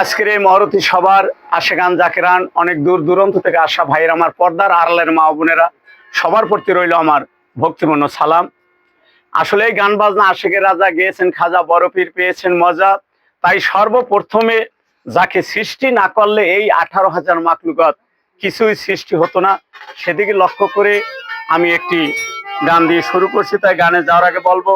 আজকের এই মহরতি সবার আশেগান জাকেরান অনেক দূর দূরান্ত থেকে আসা ভাইয়ের আমার পর্দার আড়ালের মা বোনেরা, সবার প্রতি রইল আমার ভক্তিপূর্ণ সালাম। আসলে এই গান বাজনা আশেকের রাজা গিয়েছেন খাজা বরফির পেয়েছেন মজা। তাই সর্বপ্রথমে যাকে সৃষ্টি না করলে এই আঠারো হাজার মাকলুকত কিছুই সৃষ্টি হতো না। সেদিকে লক্ষ্য করে আমি একটি গান দিয়ে শুরু করছি, তাই গানে যাওয়ার আগে বলব,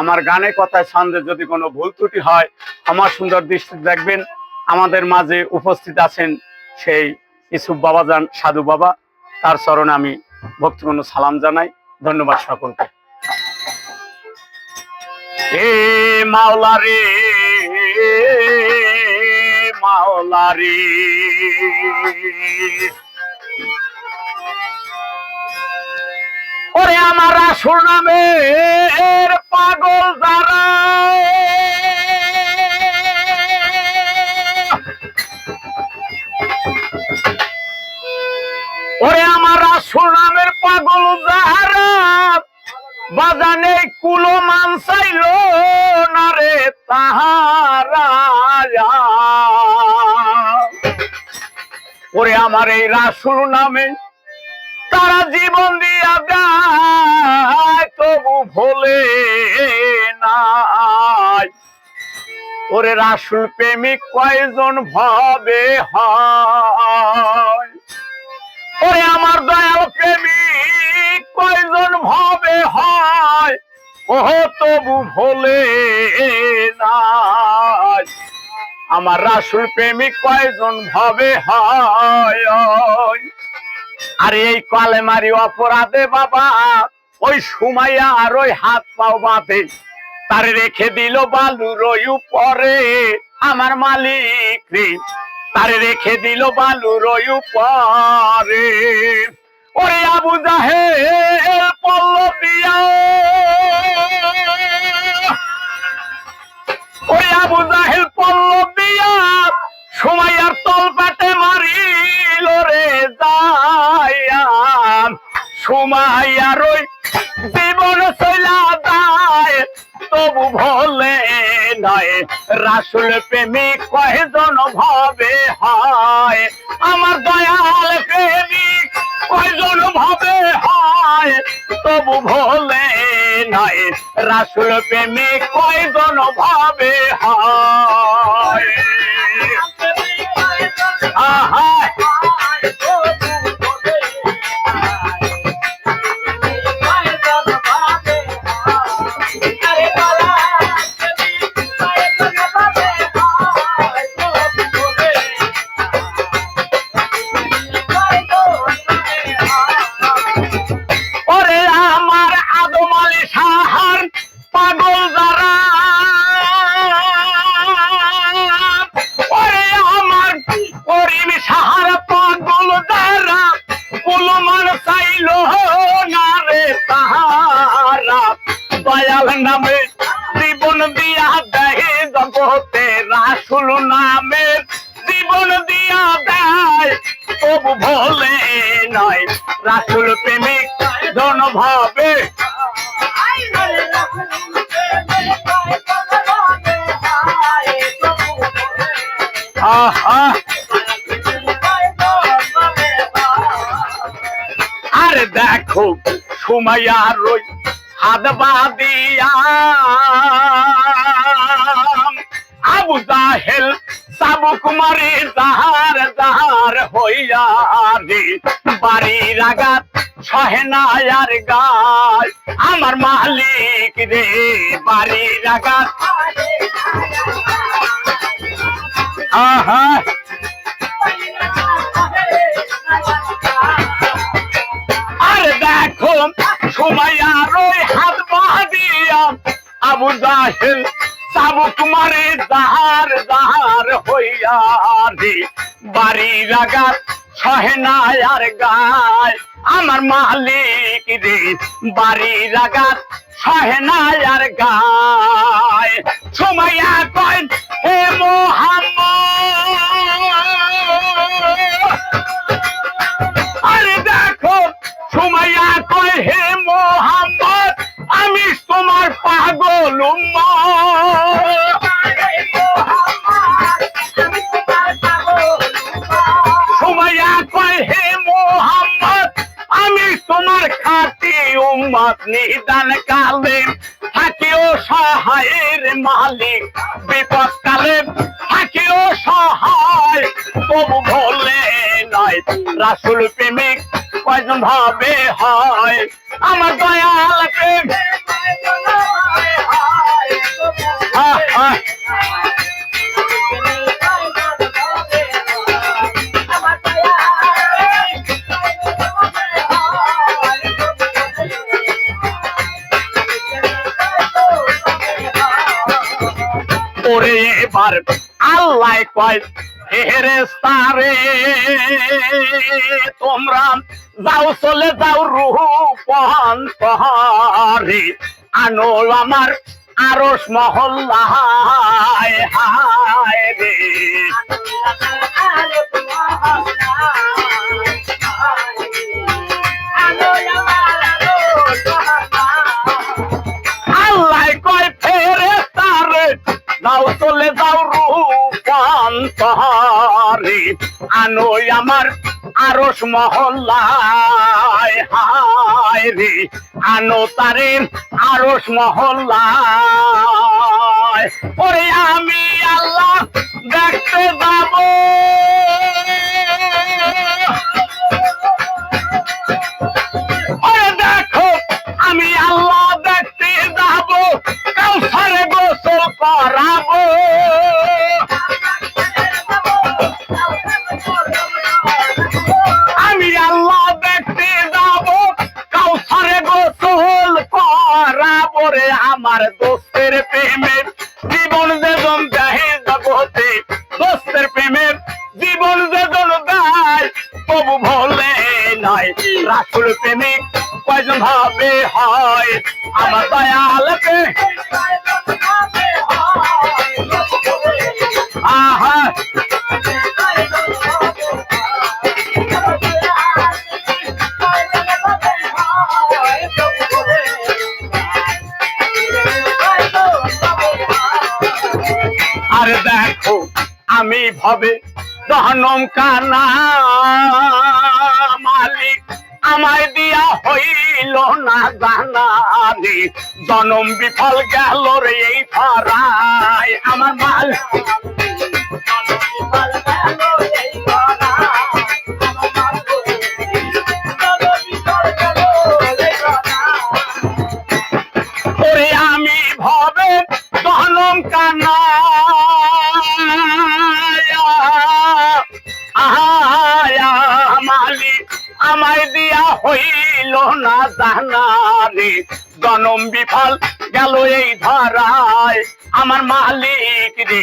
আমার গানে কথায় ছন্দে যদি কোনো ভুল ত্রুটি হয় আমার সুন্দর দৃষ্টি দেখবেন। আমাদের মাঝে উপস্থিত আছেন সেই ইসুফ বাবা যান সাধু বাবা। তার চরণে আমি ভক্তিপূর্ণ সালাম জানাই। ধন্যবাদ সকলকে। এ ওরে আমার আসল পাগল যারা। আমার আসল নামের পাগল যারা বাজানে কুলো মান চাইল না রে তাহারা। ওরে আমার এই রাসুল নামে তারা জীবন দিয়া যায়, তবু ভোলে নাই। ওরে রাসুল প্রেমিক কয়জন ভাবে হয়? ওরে আমার দয়াল প্রেমিক, কয়জন ভাবে হয়? ও তবু ভোলে আমার রাসুল প্রেমিক কয়জন ভাবে হয়? আর এই কলেমারি অপরাধে বাবা, ওই সুমাইয়া আর ওই হাত পাও বাঁধে। তার রেখে দিল বালু রই পরে আমার মালিক রে তারে রেখে দিল বালু রই পরে ওরে আবু জাহে পল্লবিয়া। ওরে আবু জাহেল, পল্লবিয়া সুমাইয়ার তল পেটে মারিল রে যাইয়া। সুমাইয়ার ওই জীবন চলা যায়, তবু ভোলে নয় রাসুল প্রেমিক কয়জন ভাবে হয়। আমার দয়াল প্রেমিক কয়জন ভাবে হয়। তবু ভোলে নাই, রাসুল প্রেমিক কয়জন ভাবে হয়। রাসুল নামে জীবন দিয়া দেয়। তবু ভোলে নয়, রাসুল প্রেমিক জন ভাবে। আরে দেখো, সুমাইয়া রই হাত বাদিয়া সাবুক মারি জাহার জাহার হইয়া রে বাড়ির আগাত সহেনায়ার গায় আমার মালিক রে বাড়ির আগাত আহা। আর দেখো সুমাইয়া রই হাত বাঁধিয়া আবু জাহেল চাবুক মারে জাহার জাহার রাগার সহেনায়ার গায়। আমার মালিক রে, বাড়ি রাগার সহেনায়ার গায়। সুমাইয়া কয়, হে মোহাম্মদ। আরে দেখো, সুমাইয়া কয়, হে মোহাম্মদ, আমি তোমার পাগল। নিদান কালে থাকিও সহায়ের মালিক। বিপদ কালে থাকিও সহায়, তবু ভোলে নয়। রাসুল প্রেমিক কয়জন ভাবে হয়? আমার দয়াল প্রেম ওরে এবার আল্লাহ কয় সারে, তোমরা যাও, চলে যাও রূপন্তরে আনো আমার আরস মহল্লায়, হায় রে। রূপান্তরে আনো আমার আরস মহল্লায়। হায় রে, আনো তারে আরস মহল্লায়। ওরে আমি আল্লাহ দেখতে যাব। প্রেমে জীবন যেজন যাহে জগতে দোস্তের প্রেমে জীবন যেজন গায় তবু ভোলে নয়। রাসুল প্রেমিক কয়জন ভাবে হয়? আমার দয়ালকে ভবে দহনম কানা মালিক আমায় দিয়া হইল না জানালি জনম বিফল গেল রে এই ধরায় আমার মাল আমি ভবে দহনম কানা না জানারে জনম বিফল গেল এই ধরায়। আমার মালিক রে,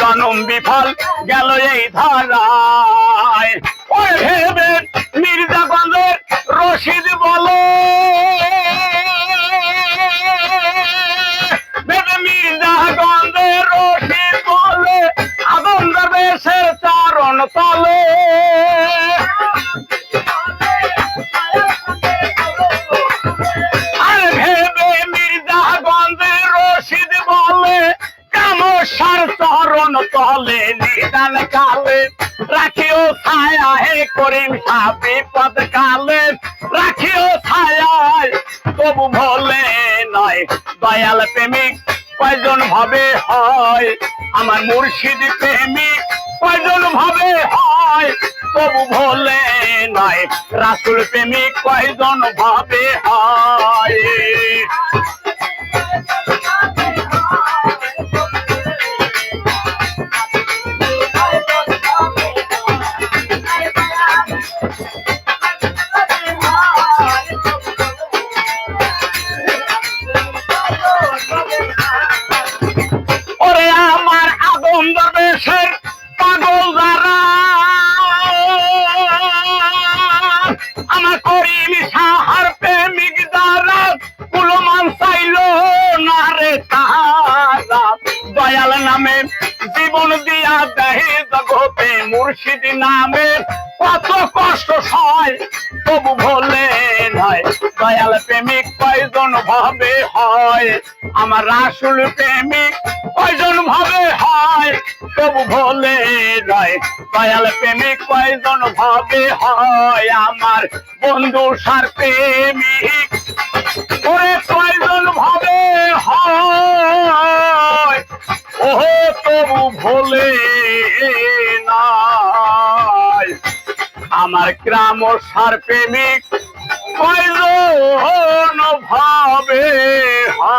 জনম বিফল গেল এই ধরায়। মির্জাগঞ্জের রশিদ বলো মির্জাগঞ্জের রশিদ বলে, আনন্দ বেশের চরণ তলে তলে নিদান কালে রাখিও ছায়া হে করিম সাপে পদ কালে। রাখিও ছায়ায়, তবু ভোলে নয়, দয়াল প্রেমিক, কয়জন ভাবে হয়? আমার মুর্শিদ প্রেমিক, কয়জন ভাবে হয়? তবু ভোলে নয়, রাসুল প্রেমিক, কয়জন ভাবে হয়? করিম সাহার প্রেমিক যারা কুলমান চাইল। জীবন দিয়া দেহে জগতে মুর্শিদ নামে কত কষ্ট হয় তবু ভোলে নয় দয়াল প্রেমিক কয়জন ভাবে হয় আমার রাসুল প্রেমিক কয়জন ভাবে হয় তবু ভোলে নয় দয়াল প্রেমিক কয়জন ভাবে হয় আমার বন্ধু সার প্রেমিক ওরে কয়জন ভাবে হয় ওহ তবু ভোলে নাই। আমার গ্রাম সার প্রেমিক কইল ভাবে হা